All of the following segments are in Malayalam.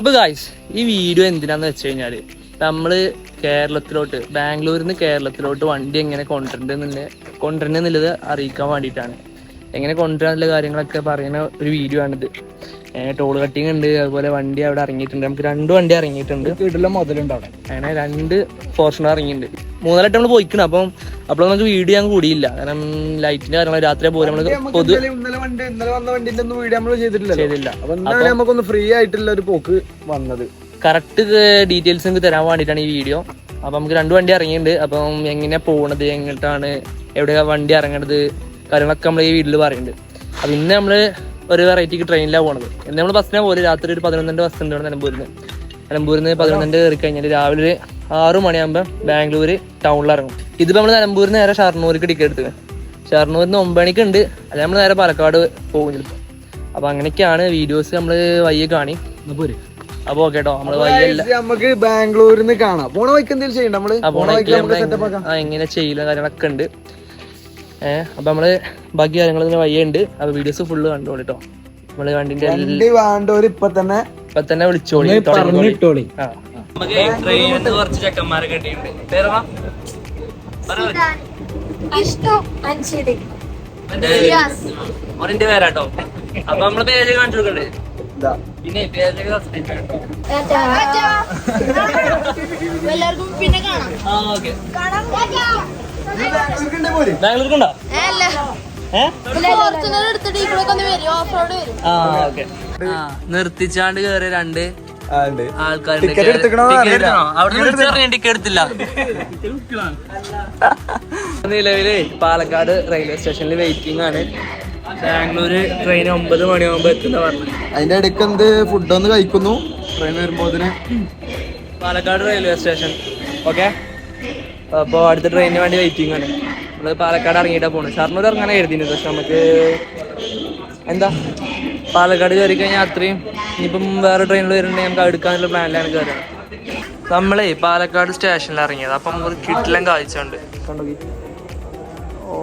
അപ്പൊ ഗായ്സ് ഈ വീഡിയോ എന്തിനാന്ന് വെച്ച് കഴിഞ്ഞാൽ നമ്മൾ കേരളത്തിലോട്ട് ബാംഗ്ലൂരിൽ നിന്ന് കേരളത്തിലോട്ട് വണ്ടി എങ്ങനെ കൊണ്ടുവരണ്ടെന്നുള്ള കൊണ്ടുവരണ്ടെന്നുള്ളത് അറിയിക്കാൻ വേണ്ടിയിട്ടാണ്. എങ്ങനെ കൊണ്ടുവരാനുള്ള കാര്യങ്ങളൊക്കെ പറയുന്ന ഒരു വീഡിയോ ആണിത്. ടോൾ കട്ടിങ് ഉണ്ട്. അതുപോലെ വണ്ടി അവിടെ ഇറങ്ങിയിട്ടുണ്ട്. നമുക്ക് രണ്ട് വണ്ടി ഇറങ്ങിയിട്ടുണ്ട്. വീട്ടിലെ മുതലുണ്ട് അവിടെ. അങ്ങനെ രണ്ട് ഫോർച്യൂണർ ഇറങ്ങിയിട്ടുണ്ട്. മൂന്നാലായിട്ട് നമ്മൾ പോയിക്കണം. അപ്പം അപ്പോൾ നമുക്ക് വീഡിയോ ഞാൻ കൂടിയില്ല. കാരണം ലൈറ്റിന്റെ കാര്യങ്ങൾ രാത്രി പോലെ നമ്മൾ പൊതു ചെയ്തിട്ടില്ല നമുക്കൊന്ന് ഫ്രീ ആയിട്ടുള്ള ഒരു പോക്ക് വന്നത്. കറക്റ്റ് ഡീറ്റെയിൽസ് നിങ്ങൾക്ക് തരാൻ വേണ്ടിയിട്ടാണ് ഈ വീഡിയോ അപ്പം നമുക്ക് രണ്ട് വണ്ടി ഇറങ്ങിയിട്ടുണ്ട്. അപ്പം എങ്ങനെ പോണത് എങ്ങോട്ടാണ് എവിടെയാ വണ്ടി ഇറങ്ങണത് കാര്യങ്ങളൊക്കെ നമ്മൾ ഈ വീട്ടിൽ പറയുന്നുണ്ട് അപ്പം ഇന്ന് നമ്മൾ ഒരു വെറൈറ്റിക്ക് ട്രെയിനിലാണ് പോണത്. എന്ന് നമ്മൾ ബസ്സിനാണ് പോലെ രാത്രി ഒരു പതിനൊന്നിന്റെ ബസ് ഉണ്ട് ഇവിടെ നിലമ്പൂരിൽ നിന്ന് നിലമ്പൂരിൽ നിന്ന് പതിനൊന്നിന്റെ കയറി കഴിഞ്ഞാൽ രാവിലെ ഒരു ആറ് മണിയാകുമ്പോൾ ബാംഗ്ലൂർ ടൗണിൽ ഇറങ്ങും ഇതിപ്പോൾ നമ്മൾ നിലമ്പൂരിന്ന് നേരെ ഷർണൂർക്ക് ടിക്കറ്റ് എടുത്തത് ഷർണൂരിൽ നിന്ന് ഒമ്പത് മണിക്ക് ഉണ്ട്. അത് നമ്മൾ നേരെ പാലക്കാട് പോകും ചിലപ്പോൾ അപ്പോൾ അങ്ങനെയൊക്കെയാണ് വീഡിയോസ് നമ്മൾ വയ്യ കാണി. പോര് അപ്പോൾ ഓക്കെ കേട്ടോ നമ്മൾ നമുക്ക് ബാംഗ്ലൂരിൽ നിന്ന് കാണാം. പോണ വൈക്ക് എന്തെങ്കിലും ചെയ്യണ്ട നമ്മൾ? എങ്ങനെ ചെയ്യലും കാര്യങ്ങളൊക്കെ ഉണ്ട്. അപ്പൊ നമ്മൾ ബാക്കി കാര്യങ്ങൾ ഇങ്ങനെ വയ്യുണ്ട് അപ്പൊ വീഡിയോസ് ഫുള്ള് കണ്ടോളി കേട്ടോ നമ്മൾ വണ്ടിന്റെ വേണ്ടവര് ഇപ്പൊ തന്നെ ഇപ്പൊ തന്നെ വിളിച്ചോളി. നമുക്ക് ട്രെയിനിൽ കുറച്ച് ചെക്കന്മാരെ കെട്ടിയിട്ടുണ്ട് പേരാട്ടോ. അപ്പൊ നമ്മൾ പേര് കാണിച്ചു കൊടുക്കണ്ടേ. പിന്നെ. എല്ലാവർക്കും പിന്നെ കാണാം. ബാംഗ്ലൂർക്കുണ്ടോ നിർത്തിച്ചാണ്ട് കേറിയ രണ്ട് ടിക്കറ്റ് എടുത്തില്ല. നിലവിൽ പാലക്കാട് റെയിൽവേ സ്റ്റേഷനിൽ വെയിറ്റിംഗ് ആണ്. ബാംഗ്ലൂര് ട്രെയിൻ ഒമ്പത് മണിയാകുമ്പോ എത്തുന്ന പറഞ്ഞു. അതിന്റെ ഇടയ്ക്ക് എന്ത് ഫുഡ് ഒന്ന് കഴിക്കുന്നു. ട്രെയിൻ വരുമ്പോ പാലക്കാട് റെയിൽവേ സ്റ്റേഷൻ ഓക്കെ അപ്പോൾ അടുത്ത ട്രെയിനിന് വേണ്ടി വെയിറ്റിംഗ് ആണ്. നമ്മൾ പാലക്കാട് ഇറങ്ങിയിട്ടാ പോണത്. ഷർണൂർ ഇറങ്ങാൻ എഴുതിയത് പക്ഷെ നമുക്ക് എന്താ? പാലക്കാട് കയറി കഴിഞ്ഞാൽ അത്രയും ഇനിയിപ്പം വേറെ ട്രെയിനിൽ വരുന്നുണ്ടെങ്കിൽ നമുക്ക് എടുക്കാനുള്ള പ്ലാനിലാണ് കയറുന്നത് നമ്മളേ പാലക്കാട് സ്റ്റേഷനിൽ ഇറങ്ങിയത്. അപ്പം നമുക്ക് കിട്ടിലും കാഴ്ചയുണ്ട്. കണ്ടോ? ഓ.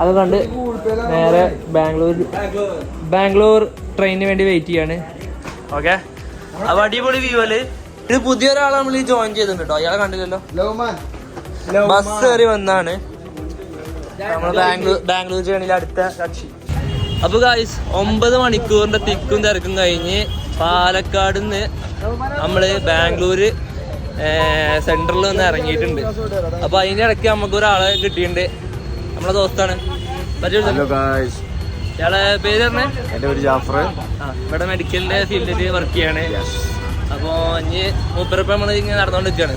അത് കണ്ട് നേരെ ബാംഗ്ലൂർ ബാംഗ്ലൂർ ട്രെയിനിന് വേണ്ടി വെയിറ്റ് ചെയ്യാണ്. ഓക്കെ അപ്പൊ അടിപൊളി വ്യൂ അല്ലേ? ഇത് പുതിയൊരാളെ നമ്മൾ ജോയിൻ ചെയ്തിട്ടുണ്ട് കേട്ടോ അയാളെ കണ്ടില്ലല്ലോ? ബസ് കയറി വന്നാണ്. നമ്മൾ ബാംഗ്ലൂർ ബാംഗ്ലൂർ ജേണിയിലെ അടുത്ത കക്ഷി. അപ്പൊ ഗായ്സ് ഒമ്പത് മണിക്കൂറിന്റെ തിക്കും തിരക്കും കഴിഞ്ഞ് പാലക്കാട് നിന്ന് നമ്മൾ ബാംഗ്ലൂര് സെൻട്രലിൽ നിന്ന് ഇറങ്ങിയിട്ടുണ്ട്. അപ്പൊ അതിന്റെ ഇടയ്ക്ക് നമുക്ക് ഒരാളെ കിട്ടിയിട്ടുണ്ട്. നമ്മളെ ദോസ്താണ്. ഇയാളെ പേര് പറഞ്ഞേ? എന്റെ ഒരു ജാഫർ. ഇവിടെ മെഡിക്കലിന്റെ ഫീൽഡിൽ വർക്ക് ചെയ്യാണ്. അപ്പോ ഇനി മൂപ്പരപ്പം നമ്മൾ ഇങ്ങനെ നടന്നുകൊണ്ടിരിക്കുകയാണ്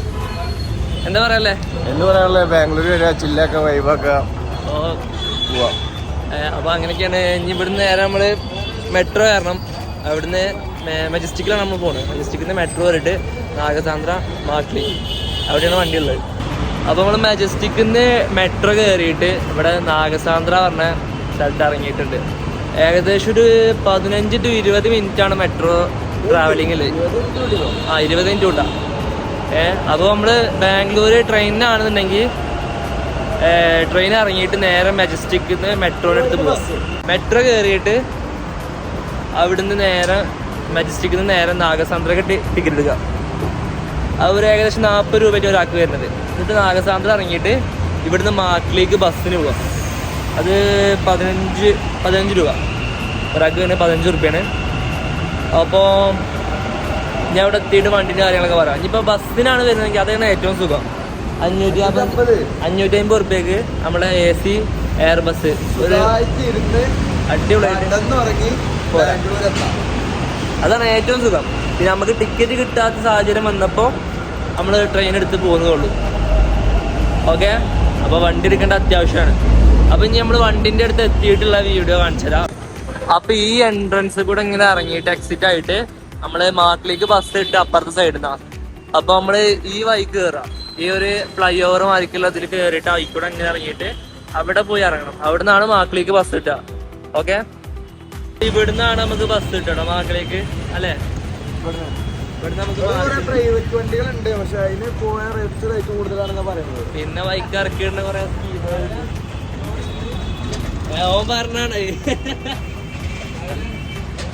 എന്താ പറയല്ലേ? എന്ത് പറയാനുള്ളത് ബാംഗ്ലൂർ വരിക ചില്ലൊക്കെ വൈബൊക്കെ അപ്പൊ അങ്ങനെയൊക്കെയാണ്. ഇനി ഇവിടുന്ന് നേരെ നമ്മൾ മെട്രോ കയറണം. അവിടുന്ന് മജസ്റ്റിക്കിലാണ് നമ്മൾ പോകുന്നത് മജസ്റ്റിക്കിൽ നിന്ന് മെട്രോ കയറിയിട്ട് നാഗസാന്ദ്ര മാക്ലി. അവിടെയാണ് വണ്ടി ഉള്ളത് അപ്പൊ നമ്മൾ മജസ്റ്റിക്കിൽ മെട്രോ കയറിയിട്ട് ഇവിടെ നാഗസാന്ദ്ര പറഞ്ഞ സ്ഥലത്ത് ഇറങ്ങിയിട്ടുണ്ട്. ഏകദേശം ഒരു പതിനഞ്ച് ടു ഇരുപത് ആണ് മെട്രോ ട്രാവലിങ്ങിൽ ആ ഇരുപത് മിനിറ്റ് കൂട്ടാ ഏ അപ്പോൾ നമ്മൾ ബാംഗ്ലൂർ ട്രെയിനിനാണെന്നുണ്ടെങ്കിൽ ട്രെയിൻ ഇറങ്ങിയിട്ട് നേരെ മെജസ്റ്റിക്കിൽ നിന്ന് മെട്രോയുടെ അടുത്ത് പോകും മെട്രോ കയറിയിട്ട് അവിടുന്ന് നേരെ മെജസ്റ്റിക്കിൽ നിന്ന് നേരെ നാഗസാന്ദ്രക്ക് ടിക്കറ്റ് എടുക്കുക അത് ഒരു ഏകദേശം നാൽപ്പത് രൂപയ്ക്ക് ഒരാൾക്ക് വരുന്നത്. എന്നിട്ട് നാഗസാന്ദ്ര ഇറങ്ങിയിട്ട് ഇവിടുന്ന് മാർക്കിലേക്ക് ബസ്സിന് പോവാം. അത് പതിനഞ്ച് പതിനഞ്ച് രൂപ. ഒരാൾക്ക് വരുന്നത് പതിനഞ്ച് റുപ്യാണ്. അപ്പോൾ ഞാൻ ഇവിടെ എത്തിയിട്ട് വണ്ടിന്റെ കാര്യങ്ങളൊക്കെ പറയാം. ഇനിയിപ്പോൾ ബസ്സിനാണ് വരുന്നതെങ്കിൽ അതാണ് ഏറ്റവും സുഖം. അഞ്ഞൂറ്റി അമ്പത് അഞ്ഞൂറ്റി അമ്പത് റുപ്യക്ക് നമ്മളെ എ സി എയർ ബസ് ഒരു അടിപൊളിയായിട്ട്. അതാണ് ഏറ്റവും സുഖം. പിന്നെ നമുക്ക് ടിക്കറ്റ് കിട്ടാത്ത സാഹചര്യം വന്നപ്പോൾ നമ്മൾ ട്രെയിൻ എടുത്ത് പോകുന്നതുള്ളൂ ഓക്കെ അപ്പോൾ വണ്ടി എടുക്കേണ്ട അത്യാവശ്യമാണ്. അപ്പോൾ ഇനി നമ്മൾ വണ്ടിന്റെ അടുത്ത് എത്തിയിട്ടുള്ള വീഡിയോ കാണിച്ചതാ അപ്പോൾ ഈ എൻട്രൻസ് കൂടെ ഇങ്ങനെ ഇറങ്ങിയിട്ട് എക്സിറ്റ് ആയിട്ട് നമ്മൾ മാർക്കിലേക്ക് ബസ് ഇട്ട് അപ്പുറത്തെ സൈഡിൽ നിന്നാണ് അപ്പോൾ നമ്മൾ ഈ വൈക്ക് കയറാം ഈ ഒരു ഫ്ലൈ ഓവർ മാറിക്കുള്ള ഇതിൽ കയറിയിട്ട് ആയിക്കൂടെ ഇങ്ങനെ ഇറങ്ങിയിട്ട് അവിടെ പോയി ഇറങ്ങണം. അവിടെ നിന്നാണ് മാക്കിലേക്ക് ബസ് കിട്ടുക ഓക്കെ ഇവിടുന്നാണ് നമുക്ക് ബസ് കിട്ടണം മാക്കിലേക്ക് അല്ലേ? പ്രൈവറ്റ് വണ്ടികളുണ്ട് പക്ഷെ അതിന് പോയ റേറ്റ് റേറ്റ് കൂടുതലാണെന്ന് പറയുന്നത്. പിന്നെ ബൈക്ക് ഇറക്കിയിട്ടുണ്ട് കുറെ ഓ പറഞ്ഞാണ്.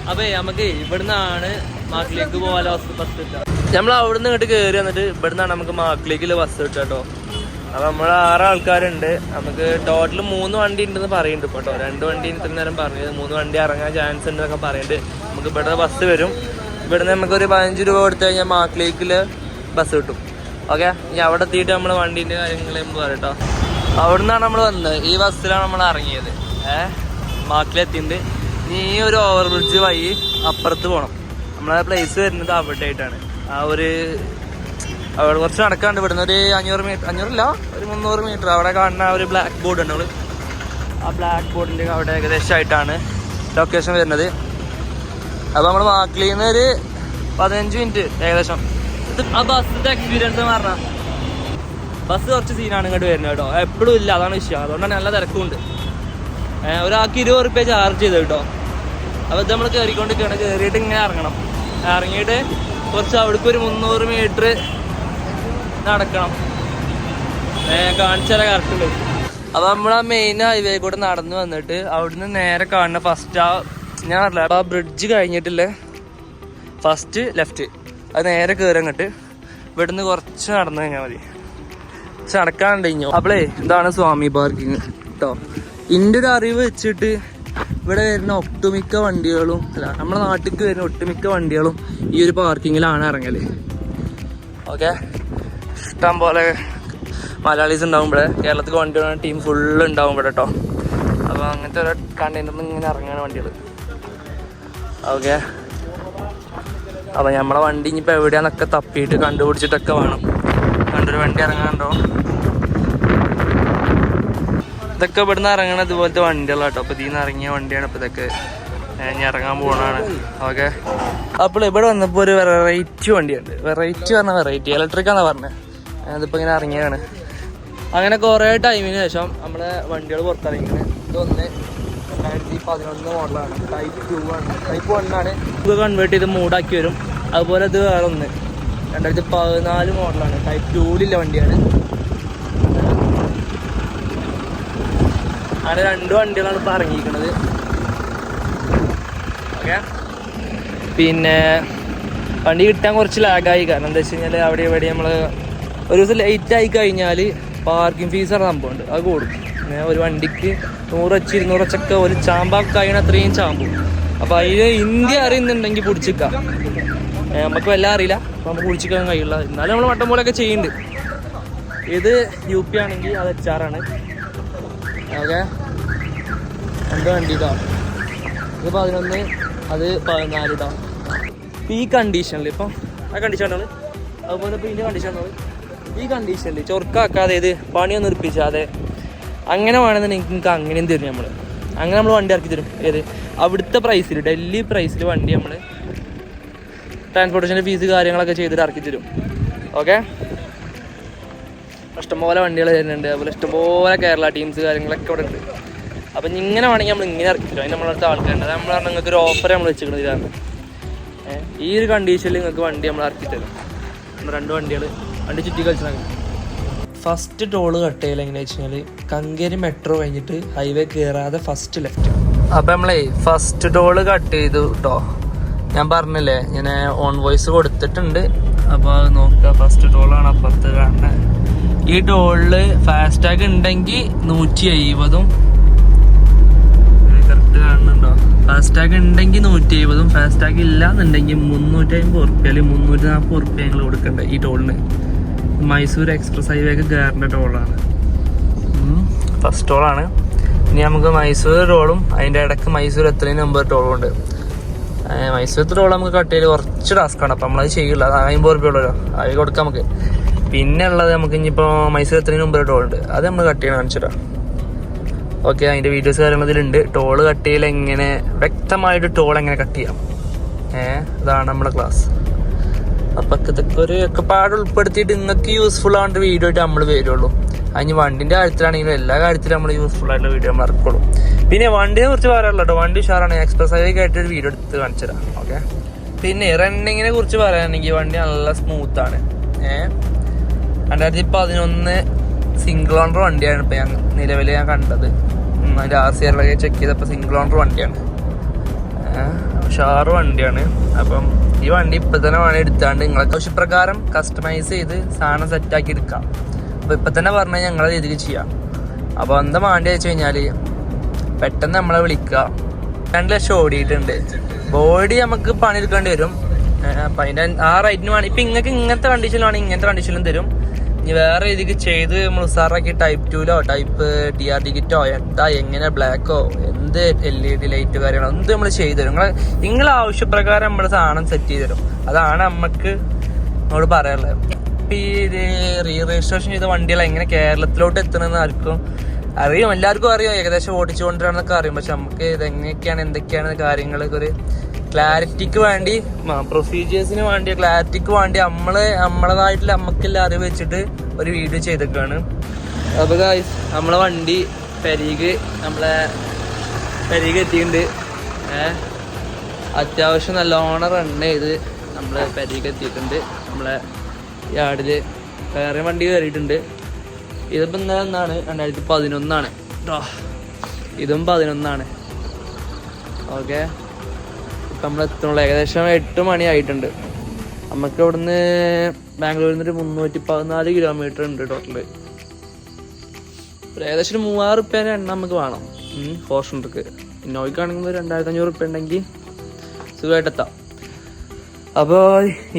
അപ്പൊ നമുക്ക് ഇവിടുന്നാണ് മാക്കിലേക്ക് പോകാനുള്ള ബസ് ബസ് കിട്ടുക നമ്മൾ അവിടുന്ന് ഇങ്ങോട്ട് കേറി വന്നിട്ട് ഇവിടുന്നാണ് നമുക്ക് മാക്കിലേക്കുള്ള ബസ് കിട്ടുക കേട്ടോ അപ്പൊ നമ്മൾ ആറ് ആൾക്കാരുണ്ട്. നമുക്ക് ടോട്ടൽ മൂന്ന് വണ്ടി ഉണ്ടെന്ന് പറയുന്നുണ്ട് കേട്ടോ രണ്ട് വണ്ടി ഇത്ര നേരം പറഞ്ഞത് മൂന്ന് വണ്ടി ഇറങ്ങാൻ ചാൻസ് ഉണ്ടെന്നൊക്കെ പറയുന്നുണ്ട്. നമുക്ക് ഇവിടെ ബസ് വരും. ഇവിടുന്ന് നമുക്ക് ഒരു പതിനഞ്ച് രൂപ കൊടുത്തു കഴിഞ്ഞാൽ മാക്കിലേക്കുള്ള ബസ് കിട്ടും. ഓക്കെ ഇനി അവിടെ എത്തിയിട്ട് നമ്മൾ വണ്ടീന്റെ കാര്യങ്ങൾ കേട്ടോ പറയട്ടോ നിന്നാണ് നമ്മൾ വന്നത്. ഈ ബസ്സിലാണ് നമ്മൾ ഇറങ്ങിയത്. ഏഹ് മാക്കിലെത്തിയിട്ടുണ്ട് ഇനി ഈ ഒരു ഓവർ ബ്രിഡ്ജ് വഴി അപ്പുറത്ത് പോകണം നമ്മളെ പ്ലേസ് വരുന്നത് അവിടെ ആയിട്ടാണ് ആ ഒരു അവിടെ കുറച്ച് നടക്കാണ്ട് ഇവിടുന്ന് ഒരു അഞ്ഞൂറ് മീറ്റർ അഞ്ഞൂറില്ല ഒരു മുന്നൂറ് മീറ്റർ അവിടെ കാണുന്ന ഒരു ബ്ലാക്ക് ബോർഡ് ഉണ്ട്. ആ ബ്ലാക്ക് ബോർഡിന്റെ അവിടെ ഏകദേശമായിട്ടാണ് ലൊക്കേഷൻ വരുന്നത്. അപ്പോൾ നമ്മൾ മാക്കിലിൽ നിന്ന് ഒരു പതിനഞ്ച് മിനിറ്റ് ഏകദേശം. ഇത് ആ ബസ്സിന്റെ എക്സ്പീരിയൻസ് പറഞ്ഞ. ബസ് കുറച്ച് സീനാണ് ഇങ്ങോട്ട് വരുന്നത് കേട്ടോ. എപ്പോഴും ഇല്ല അതാണ് വിഷയം. അതുകൊണ്ടാണ് നല്ല തിരക്കുണ്ട്. ഒരാൾക്ക് ഇരുപത് റുപ്യ ചാർജ് ചെയ്ത് കേട്ടോ. അപ്പോൾ ഇത് നമ്മൾ കയറിക്കൊണ്ടിരിക്കുകയാണ് കയറിയിട്ട് ഇങ്ങനെ ഇറങ്ങണം. ഇറങ്ങിയിട്ട് കുറച്ച് അവിടേക്ക് ഒരു മുന്നൂറ് മീറ്റർ നടക്കണം. കാണിച്ചാലേ കറക്റ്റ് ഉണ്ട് അപ്പോൾ നമ്മൾ ആ മെയിൻ ഹൈവേ കൂടെ നടന്നു വന്നിട്ട് അവിടുന്ന് നേരെ കാണുന്ന ഫസ്റ്റ് ആ ഞാൻ പറഞ്ഞില്ല ആ ബ്രിഡ്ജ് കഴിഞ്ഞിട്ടില്ലേ? ഫസ്റ്റ് ലെഫ്റ്റ് അത് നേരെ കയറി അങ്ങോട്ട്. ഇവിടുന്ന് കുറച്ച് നടന്നു കഴിഞ്ഞാൽ മതി. കുറച്ച് നടക്കാണ്ട് ഇനിയോ അപ്പളേ ഇതാണ് സ്വാമി പാർക്കിങ് കേട്ടോ എന്റെ ഒരു അറിവ് വെച്ചിട്ട് ഇവിടെ വരുന്ന ഒട്ടുമിക്ക വണ്ടികളും അല്ല നമ്മുടെ നാട്ടിലേക്ക് വരുന്ന ഒട്ടുമിക്ക വണ്ടികളും ഈ ഒരു പാർക്കിങ്ങിലാണ് ഇറങ്ങൽ. ഓക്കെ ഇഷ്ടം പോലെ മലയാളീസ് ഉണ്ടാവും ഇവിടെ. കേരളത്തിൽ വണ്ടി ടീം ഫുള്ള് ഉണ്ടാവും ഇവിടെ കേട്ടോ അപ്പോൾ അങ്ങനത്തെ ഒരു കണ്ടെയ്നറിൽ ഇങ്ങനെ ഇറങ്ങുന്ന വണ്ടികൾ ഓക്കെ അപ്പോൾ നമ്മളെ വണ്ടി ഇനിയിപ്പോൾ എവിടെയാന്നൊക്കെ തപ്പിയിട്ട് കണ്ടുപിടിച്ചിട്ടൊക്കെ വേണം. കണ്ടൊരു വണ്ടി ഇറങ്ങാണ്ടോ ഇതൊക്കെ ഇവിടുന്ന് ഇറങ്ങണ ഇതുപോലത്തെ വണ്ടികളാണ് കേട്ടോ അപ്പോൾ ഇതിൽ നിന്ന് ഇറങ്ങിയ വണ്ടിയാണ് ഇപ്പോൾ ഇതൊക്കെ. ഞാൻ ഇറങ്ങാൻ പോകണതാണ് ഓക്കെ അപ്പോൾ ഇവിടെ വന്നപ്പോൾ ഒരു വെറൈറ്റി വണ്ടിയുണ്ട്. വെറൈറ്റി പറഞ്ഞ വെറൈറ്റി ഇലക്ട്രിക് ആണെന്ന് പറഞ്ഞത് അതിപ്പോൾ ഇങ്ങനെ ഇറങ്ങിയാണ് അങ്ങനെ കുറേ ടൈമിന് ശേഷം നമ്മളെ വണ്ടികൾ പുറത്തിറങ്ങിയത് ഇതൊന്ന് രണ്ടായിരത്തി പതിനൊന്ന് മോഡലാണ് ടൈപ്പ് ആണ്. ടൈപ്പ് ആണ്. കൺവേർട്ട് ചെയ്ത് മൂടാക്കി വരും. അതുപോലെ ഇത് വേറെ ഒന്ന് രണ്ടായിരത്തി പതിനാല് മോഡലാണ് ടൈപ്പ് ടൂലില്ല വണ്ടിയാണ്. അങ്ങനെ രണ്ട് വണ്ടികളാണ് ഇപ്പോൾ ഇറങ്ങിയിരിക്കുന്നത് ഓക്കെ പിന്നെ വണ്ടി കിട്ടാൻ കുറച്ച് ലാഗായി കാരണം എന്താ വെച്ച് കഴിഞ്ഞാൽ അവിടെ ഇവിടെ നമ്മൾ ഒരു ദിവസം ലേറ്റ് ആയി കഴിഞ്ഞാൽ പാർക്കിംഗ് ഫീസ് സംഭവം സംഭവമുണ്ട്. അത് കൊടുക്കും ഒരു വണ്ടിക്ക് നൂറ് ഇരുന്നൂറച്ചൊക്കെ ഒരു ചാമ്പാക്കായണ അത്രയും ചാമ്പും. അപ്പോൾ അതിന് ഇന്ത്യ അറിയുന്നുണ്ടെങ്കിൽ പിടിച്ചിക്കാം. നമുക്ക് വല്ല അറിയില്ല. അപ്പോൾ നമുക്ക് കുടിച്ചിക്കാൻ കഴിയില്ല. എന്നാലും നമ്മൾ വട്ടം പോലെയൊക്കെ ചെയ്യുന്നുണ്ട്. ഇത് യു പി ആണെങ്കിൽ അത് എച്ച് ആർ ആണ്. ഓക്കെ? രണ്ട് വണ്ടി ഇതാ? ഇത് പതിനൊന്ന് അത് പതിനാല് ഇതാ. ഈ കണ്ടീഷനിൽ ഇപ്പം ആ കണ്ടീഷൻ അതുപോലെ ഇപ്പം ഇതിന്റെ കണ്ടീഷൻ ഈ കണ്ടീഷനിൽ ചൊർക്കാക്കാതെ ഇത് പണിയൊന്നും ഉറപ്പിച്ചാതെ അങ്ങനെ വേണമെന്നുണ്ടെങ്കിൽ നിങ്ങൾക്ക് അങ്ങനെയും തരും നമ്മൾ അങ്ങനെ നമ്മൾ വണ്ടി ഇറക്കി തരും. ഏത്? അവിടുത്തെ പ്രൈസിൽ ഡൽഹി പ്രൈസിൽ വണ്ടി നമ്മൾ ട്രാൻസ്പോർട്ടേഷന്റെ ഫീസ് കാര്യങ്ങളൊക്കെ ചെയ്തിട്ട് ഇറക്കി തരും. ഓക്കെ ഇഷ്ടംപോലെ വണ്ടികൾ തരുന്നുണ്ട് അതുപോലെ ഇഷ്ടംപോലെ കേരള ടീംസ് കാര്യങ്ങളൊക്കെ ഇവിടെ ഉണ്ട്. അപ്പം ഇങ്ങനെ വേണമെങ്കിൽ നമ്മൾ ഇങ്ങനെ ഇറക്കി തരും. അതിന് നമ്മളടുത്ത ആൾക്കാരുണ്ട് അത് നമ്മൾ നിങ്ങൾക്ക് ഒരു ഓഫർ നമ്മൾ വെച്ചിരിക്കുന്നത് ഇതാണ്. ഈ ഒരു കണ്ടീഷനിൽ നിങ്ങൾക്ക് വണ്ടി നമ്മൾ ഇറക്കി തരും. രണ്ട് വണ്ടികൾ വണ്ടി ചുറ്റി കളിച്ചാൽ ഫസ്റ്റ് ടോൾ കട്ട് ചെയ്യൽ എങ്ങനെയാ വെച്ച് കഴിഞ്ഞാൽ കങ്കേരി മെട്രോ കഴിഞ്ഞിട്ട് ഹൈവേ കയറാതെ ഫസ്റ്റ് ലെഫ്റ്റ് അപ്പം നമ്മളേ ഫസ്റ്റ് ടോൾ കട്ട് ചെയ്തു കേട്ടോ ഞാൻ പറഞ്ഞില്ലേ ഞാൻ ഓൺ വോയിസ് കൊടുത്തിട്ടുണ്ട്. അപ്പോൾ നോക്കുക ഫസ്റ്റ് ടോളാണ് അപ്പുറത്ത് കാണുന്നത് ഈ ടോളിൽ ഫാസ്റ്റാഗ് ഉണ്ടെങ്കിൽ നൂറ്റി എഴുപതും കറക്റ്റ് കാണുന്നുണ്ടോ? ഫാസ്റ്റാഗ് ഉണ്ടെങ്കിൽ നൂറ്റി എഴുപതും ഫാസ്റ്റാഗ് ഇല്ല എന്നുണ്ടെങ്കിൽ മുന്നൂറ്റി അമ്പത് ഉറുപ്പ്യ അല്ലെങ്കിൽ മുന്നൂറ്റി നാൽപ്പത് ഉറുപ്പ്യ ഞങ്ങൾ കൊടുക്കണ്ടേ ഈ ടോളിന് മൈസൂർ എക്സ്പ്രസ് ഹൈവേക്ക് കയറേണ്ട ടോളാണ്. ഫസ്റ്റ് ടോളാണ്. ഇനി നമുക്ക് മൈസൂർ ടോളും അതിന്റെ ഇടയ്ക്ക് മൈസൂർ എത്രയും നമ്പർ ടോളും ഉണ്ട്. മൈസൂരത്തെ ടോൾ നമുക്ക് കട്ട് ചെയ്ത് കുറച്ച് ടാസ്ക്കാണ് അപ്പം നമ്മളത് ചെയ്യില്ല അത് അമ്പത് റുപ്യ ഉള്ളല്ലോ. അത് കൊടുക്കാം നമുക്ക്. പിന്നെ ഉള്ളത് നമുക്ക് ഇനിയിപ്പോൾ മൈസൂർ എത്രയും നമ്പർ ടോൾ ഉണ്ട്. അത് നമ്മൾ കട്ട് ചെയ്യണം കാണിച്ചിട്ടാ ഓക്കെ അതിന്റെ വീഡിയോസ് കാര്യങ്ങൾ ഇതിലുണ്ട് ടോൾ കട്ട് ചെയ്യൽ എങ്ങനെ? വ്യക്തമായിട്ട് ടോൾ എങ്ങനെ കട്ട് ചെയ്യാം? ഏഹ് അതാണ് നമ്മുടെ ക്ലാസ് അപ്പൊ ഇതൊക്കെ ഒരു ഒക്കെ പാട് ഉൾപ്പെടുത്തിയിട്ട് നിങ്ങൾക്ക് യൂസ്ഫുൾ ആവേണ്ട വീഡിയോ ആയിട്ട് നമ്മൾ വരുള്ളൂ. അതിന് വണ്ടിന്റെ കാര്യത്തിലാണെങ്കിലും എല്ലാ കാര്യത്തിലും നമ്മൾ യൂസ്ഫുൾ ആയിട്ടുള്ള വീഡിയോ നമ്മൾ പിന്നെ വണ്ടിനെ കുറിച്ച് പറയാനുള്ളൂ കേട്ടോ വണ്ടി ഉഷാറാണ്. എക്സ്പ്രസ് ഹൈവേ ആയിട്ട് ഒരു വീഡിയോ എടുത്ത് കാണിച്ചു തരാം. ഓക്കെ പിന്നെ റണ്ണിങ്ങിനെ കുറിച്ച് പറയുകയാണെങ്കിൽ വണ്ടി നല്ല സ്മൂത്ത് ആണ്. ഏഹ് രണ്ടായിരത്തി പതിനൊന്ന് സിംഗിൾ ഓണർ വണ്ടിയാണ് ഇപ്പൊ ഞാൻ നിലവിൽ ഞാൻ കണ്ടത്. ഉം, അതിന്റെ ആർ സി ആറിലൊക്കെ ചെക്ക് ചെയ്തപ്പോൾ സിംഗിൾ ഓണർ വണ്ടിയാണ്. ഉഷാറ് വണ്ടിയാണ്. അപ്പം ഈ വണ്ടി ഇപ്പൊ തന്നെ വേണം എടുത്താണ്ട് നിങ്ങളെ ആവശ്യപ്രകാരം കസ്റ്റമൈസ് ചെയ്ത് സാധനം സെറ്റാക്കി എടുക്കാം. അപ്പൊ ഇപ്പൊ തന്നെ പറഞ്ഞാൽ ഞങ്ങളെ രീതിക്ക് ചെയ്യാം. അപ്പൊ എന്താ വേണ്ടി വെച്ച് കഴിഞ്ഞാൽ പെട്ടെന്ന് നമ്മളെ വിളിക്കുക രണ്ട് ലക്ഷം ഓടിയിട്ടുണ്ട്. ബോഡി നമുക്ക് പണി പണിയെടുക്കേണ്ടി വരും. അപ്പം അതിന്റെ ആ റൈറ്റിന് വേണം. ഇപ്പൊ ഇങ്ങക്ക് ഇങ്ങനത്തെ കണ്ടീഷനിലാണെങ്കിൽ ഇങ്ങനത്തെ കണ്ടീഷനിലും തരും. ഇനി വേറെ രീതിക്ക് ചെയ്ത് നമ്മൾ ഉസാറാക്കി ടൈപ്പ് ടൂലോ ടൈപ്പ് ടി ആർ ടിക്കറ്റോ എന്താ എങ്ങനെ ബ്ലാക്കോ എന്ത് എൽ ഇ ഡി ലൈറ്റ് കാര്യങ്ങളോ എന്ത് നമ്മൾ ചെയ്തു തരും? നിങ്ങളെ നിങ്ങളെ ആവശ്യപ്രകാരം നമ്മൾ സാധനം സെറ്റ് ചെയ്ത് തരും. അതാണ് നമുക്ക് നമ്മളോട് പറയാനുള്ളത്. ഇപ്പൊ ഈ റീ രജിസ്ട്രേഷൻ ചെയ്ത വണ്ടികൾ എങ്ങനെ കേരളത്തിലോട്ട് എത്തണമെന്ന് ആർക്കും അറിയും. എല്ലാവർക്കും അറിയാം. ഏകദേശം ഓടിച്ചുകൊണ്ടിരാണെന്നൊക്കെ അറിയും. പക്ഷെ നമുക്ക് ഇതെങ്ങനെയൊക്കെയാണ് എന്തൊക്കെയാണ് കാര്യങ്ങളൊക്കെ ഒരു ക്ലാരിറ്റിക്ക് വേണ്ടി പ്രൊസീജിയേഴ്സിന് വേണ്ടി ക്ലാരിറ്റിക്ക് വേണ്ടി നമ്മൾ നമ്മളതായിട്ടുള്ള നമുക്കെല്ലാം അറിവ് വെച്ചിട്ട് ഒരു വീഡിയോ ചെയ്തേക്കാണ്. അപ്പോൾ നമ്മളെ വണ്ടി പെരീക്ക് നമ്മളെ പെരീക്ക് എത്തിയിട്ടുണ്ട് അത്യാവശ്യം നല്ലോണം റൺ ചെയ്ത് നമ്മളെ പെരീക്ക് എത്തിയിട്ടുണ്ട് നമ്മളെ യാർഡിൽ വേറെ വണ്ടി കയറിയിട്ടുണ്ട്. ഇതിപ്പോ ഇന്നലെ എന്നാണ്? രണ്ടായിരത്തി പതിനൊന്നാണ്. കേട്ടോ ഇതും പതിനൊന്നാണ്. ഓക്കെ. ഇപ്പം നമ്മൾ എത്തുന്നുള്ളൂ. ഏകദേശം എട്ട് മണിയായിട്ടുണ്ട് നമുക്ക് ഇവിടുന്ന് ബാംഗ്ലൂരിൽ നിന്ന് ഒരു മുന്നൂറ്റി പതിനാല് കിലോമീറ്റർ ഉണ്ട് ടോട്ടൽ ഏകദേശം ഒരു മൂവായിരം റുപ്യേന്റെ എണ്ണ നമുക്ക് വേണം. ഫോർച്യൂണർക്ക് ഇന്നോയ്ക്കാണെങ്കിൽ ഒരു രണ്ടായിരത്തി അഞ്ഞൂറ് റുപ്യ ഉണ്ടെങ്കിൽ സുഖമായിട്ട് എത്താം അപ്പോൾ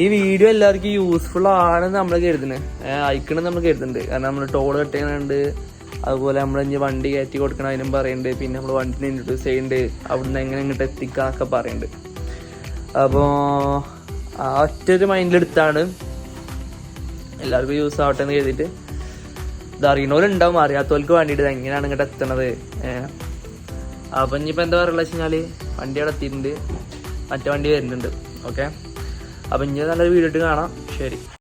ഈ വീഡിയോ എല്ലാവർക്കും യൂസ്ഫുൾ ആണെന്ന് നമ്മൾ കരുതുന്നത് അയക്കണം നമ്മൾ കരുതുന്നുണ്ട് കാരണം നമ്മൾ ടോൾ കെട്ടുന്നുണ്ട് അതുപോലെ നമ്മൾ ഇനി വണ്ടി കയറ്റി കൊടുക്കണം അതിനും പറയുന്നുണ്ട് പിന്നെ നമ്മൾ വണ്ടി ഇൻട്രൊഡ്യൂസ് ചെയ്യുന്നുണ്ട് അവിടുന്ന് എങ്ങനെ ഇങ്ങോട്ട് എത്തിക്കാന്നൊക്കെ പറയുന്നുണ്ട് അപ്പോൾ ഒറ്റൊരു മൈൻഡിലെടുത്താണ് എല്ലാവർക്കും യൂസ് ആവട്ടെ എന്ന് കരുതിയിട്ട്. ഇത് അറിയണവരുണ്ടാവും അറിയാത്തവർക്ക് വേണ്ടിയിട്ട് എങ്ങനെയാണ് ഇങ്ങോട്ട് എത്തണത്. അപ്പം ഇനിയിപ്പോൾ എന്താ പറയുക വെച്ചാൽ വണ്ടി അവിടെ എത്തിയിട്ടുണ്ട്. മറ്റേ വണ്ടി വരുന്നുണ്ട്. ഓക്കെ അപ്പം ഇനി നല്ലൊരു വീഡിയോ ഇട്ട് കാണാം. ശരി.